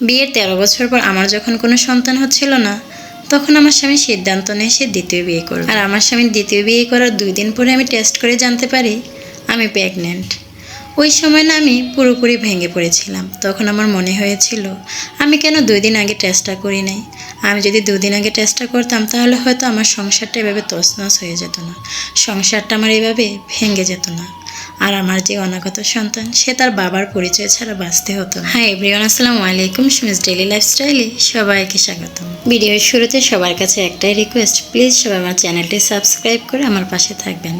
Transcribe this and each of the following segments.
বিয়ের তেরো বছর পর আমার যখন কোনো সন্তান হচ্ছিল না, তখন আমার স্বামী সিদ্ধান্ত নেয় সে দ্বিতীয় বিয়ে করবে আর আমার স্বামীর দ্বিতীয় বিয়ে করার দুই দিন পরে আমি টেস্ট করে জানতে পারি আমি প্রেগনেন্ট ওই সময় না আমি পুরোপুরি ভেঙে পড়েছিলাম। তখন আমার মনে হয়েছিল, আমি কেন দুই দিন আগে টেস্টটা করি নাই? আমি যদি দুদিন আগে টেস্টটা করতাম, তাহলে হয়তো আমার সংসারটা এভাবে তছনছ হয়ে যেত না। সংসারটা আমার এভাবে ভেঙে যেত না। আর আমার যে অনাগত সন্তান, সে তার বাবার পরিচয় ছাড়া বাঁচতে হতো হ্যাঁ এভরিওয়ান, আসসালামু আলাইকুম, সুমিস ডেইলি লাইফস্টাইলে সবাইকে স্বাগতম। ভিডিওর শুরুতে সবার কাছে একটাই রিকোয়েস্ট প্লিজ সবাই আমার চ্যানেলটি সাবস্ক্রাইব করে আমার পাশে থাকবেন।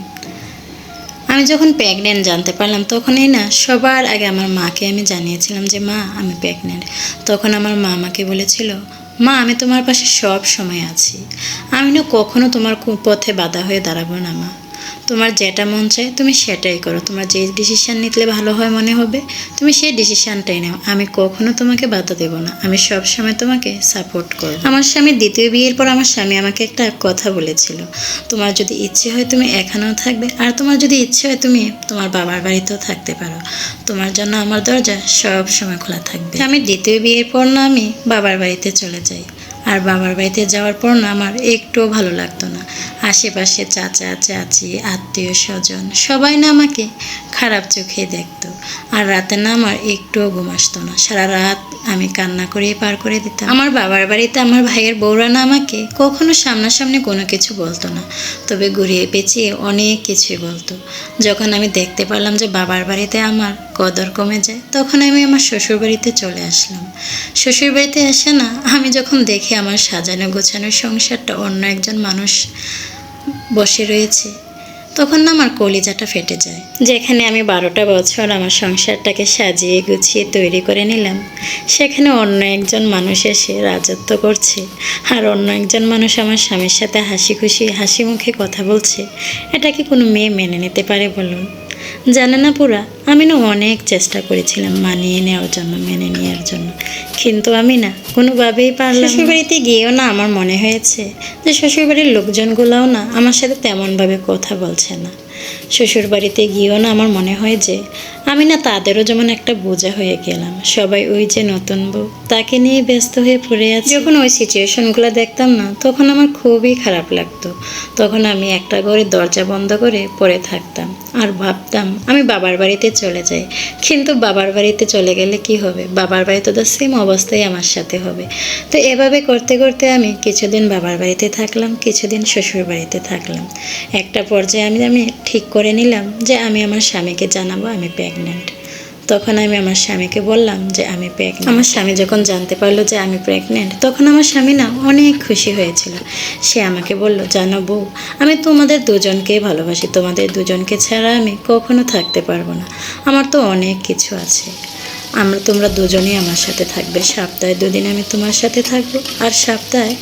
আমি যখন প্রেগনেন্ট জানতে পারলাম, তখনই না, সবার আগে আমার মাকে আমি জানিয়েছিলাম যে, মা, আমি প্রেগনেন্ট তখন আমার মা আমাকে বলেছিল, মা, আমি তোমার পাশে সব সময় আছি। আমি না কখনো তোমার পথে বাধা হয়ে দাঁড়াবো না, মা। তোমার যেটা মন চায় তুমি সেটাই করো। তোমার যে ডিসিশান নিতে ভালো হয় মনে হবে, তুমি সেই ডিসিশানটাই নাও। আমি কখনো তোমাকে বাধা দেব না। আমি সব সময় তোমাকে সাপোর্ট করব। আমার স্বামী দ্বিতীয় বিয়ের পর আমার স্বামী আমাকে একটা কথা বলেছিল। তোমার যদি ইচ্ছে হয় তুমি এখানেও থাকবে, আর তোমার যদি ইচ্ছে হয় তুমি তোমার বাবার বাড়িতেও থাকতে পারো। তোমার জন্য আমার দরজা সব সময় খোলা থাকবে। আমি দ্বিতীয় বিয়ের পর না আমি বাবার বাড়িতে চলে যাই। আর বাবার বাড়িতে যাওয়ার পর না আমার একটুও ভালো লাগতো না। আশেপাশে চাচা, চাচি আত্মীয় স্বজন সবাই না আমাকে খারাপ চোখে দেখত। আর রাতে না আমার একটুও ঘুম আসতো না। সারা রাত আমি কান্না করেই পার করে দিতাম। আমার বাবার বাড়িতে আমার ভাইয়ের বউরা না আমাকে কখনো সামনাসামনি কোনো কিছু বলতো না। তবে ঘুরিয়ে পেঁচিয়ে অনেক কিছুই বলতো। যখন আমি দেখতে পারলাম যে বাবার বাড়িতে আমার কদর কমে যায়, তখন আমি আমার শ্বশুর বাড়িতে চলে আসলাম। শ্বশুর বাড়িতে এসে না আমি যখন দেখি আমার সাজানো গোছানো সংসারটা অন্য একজন মানুষ বসে রয়েছে তখন না আমার কলিজাটা ফেটে যায়। যেখানে আমি বারোটা বছর আমার সংসারটাকে সাজিয়ে গুছিয়ে তৈরি করে নিলাম, সেখানে অন্য একজন মানুষ এসে রাজত্ব করছে আর অন্য একজন মানুষ আমার স্বামীর সাথে হাসি খুশি, হাসি মুখে কথা বলছে। এটা কি কোনো মেয়ে মেনে নিতে পারে বলুন? জানে না পুরা, আমি না অনেক চেষ্টা করেছিলাম মানিয়ে নেওয়ার জন্য, মেনে নেওয়ার জন্য। কিন্তু আমি না কোনোভাবেই পারলাম শ্বশুরবাড়িতে গিয়েও না আমার মনে হয়েছে যে শ্বশুরবাড়ির লোকজনগুলোও না আমার সাথে তেমনভাবে কথা বলছে না। শ্বশুরবাড়িতে গিয়েও না আমার মনে হয় যে আমি না তাদেরও যেমন একটা বোঝা হয়ে গেলাম। সবাই ওই যে নতুন বউ, তাকে নিয়ে ব্যস্ত হয়ে পড়ে আছে। যখন ওই সিচুয়েশনগুলো দেখতাম না, তখন আমার খুবই খারাপ লাগতো। তখন আমি একটা ঘরে দরজা বন্ধ করে পড়ে থাকতাম আর ভাবতাম, আমি বাবার বাড়িতে চলে যাই। কিন্তু বাবার বাড়িতে চলে গেলে কি হবে? বাবার বাড়িতে তো সেম অবস্থাই আমার সাথে হবে। তো এভাবে করতে করতে আমি কিছুদিন বাবার বাড়িতে থাকলাম, কিছুদিন শ্বশুর বাড়িতে থাকলাম। একটা পর্যায়ে আমি আমি ঠিক করে নিলাম যে আমি আমার স্বামীকে জানাব আমি প্রেগনেন্ট তখন আমি আমার স্বামীকে বললাম যে আমি প্রেগনেন্ট আমার স্বামী যখন জানতে পারল যে আমি প্রেগনেন্ট তখন আমার স্বামী না অনেক খুশি হয়েছিল। সে আমাকে বলল, জানো বউ, আমি তোমাদের দুজনকেই ভালোবাসি। তোমাদের দুজনকে ছাড়া আমি কখনো থাকতে পারব না। আমার তো অনেক কিছু আছে। আমরা তোমরা দুজনেই আমার সাথে থাকবে। সপ্তাহে দুদিন আমি তোমার সাথে থাকব। আর সপ্তাহে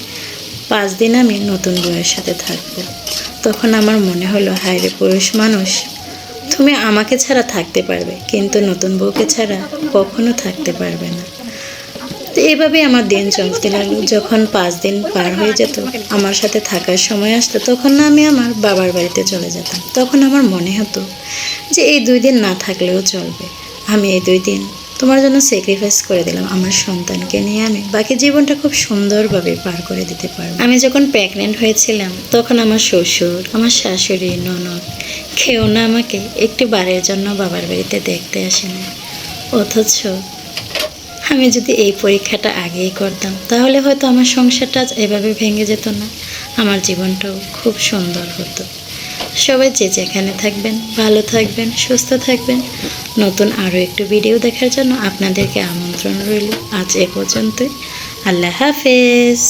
পাঁচ দিন আমি নতুন বউয়ের সাথে থাকব। তখন আমার মনে হলো, হায় রে পুরুষ মানুষ, তুমি আমাকে ছাড়া থাকতে পারবে, কিন্তু নতুন বউকে ছাড়া কখনো থাকতে পারবে না। তো এভাবে আমার দিন চলতে লাগল। যখন পাঁচ দিন পার হয়ে যেত, আমার সাথে থাকার সময় আসতো, তখন না আমি আমার বাবার বাড়িতে চলে যেতাম। তখন আমার মনে হতো যে এই দুই দিন না থাকলেও চলবে। আমি এই দুই দিন তোমার জন্য স্যাক্রিফাইস করে দিলাম আমার সন্তানকে নিয়ে আমি। বাকি জীবনটা খুব সুন্দরভাবে পার করে দিতে পারব। আমি যখন প্রেগনেন্ট হয়েছিলাম, তখন আমার শ্বশুর, আমার শাশুড়ি, ননদ কেউ না আমাকে একটি বারের জন্য বাবার বাড়িতে দেখতে আসেনি অথচ আমি যদি এই পরীক্ষাটা আগেই করতাম, তাহলে হয়তো আমার সংসারটা এভাবে ভেঙে যেত না। আমার জীবনটাও খুব সুন্দর হতো। সবাই যে যেখানে থাকবেন, ভালো থাকবেন, সুস্থ থাকবেন। নতুন আরও একটু ভিডিও দেখার জন্য আপনাদেরকে আমন্ত্রণ রইল আজ এ পর্যন্তই। আল্লাহ হাফেজ।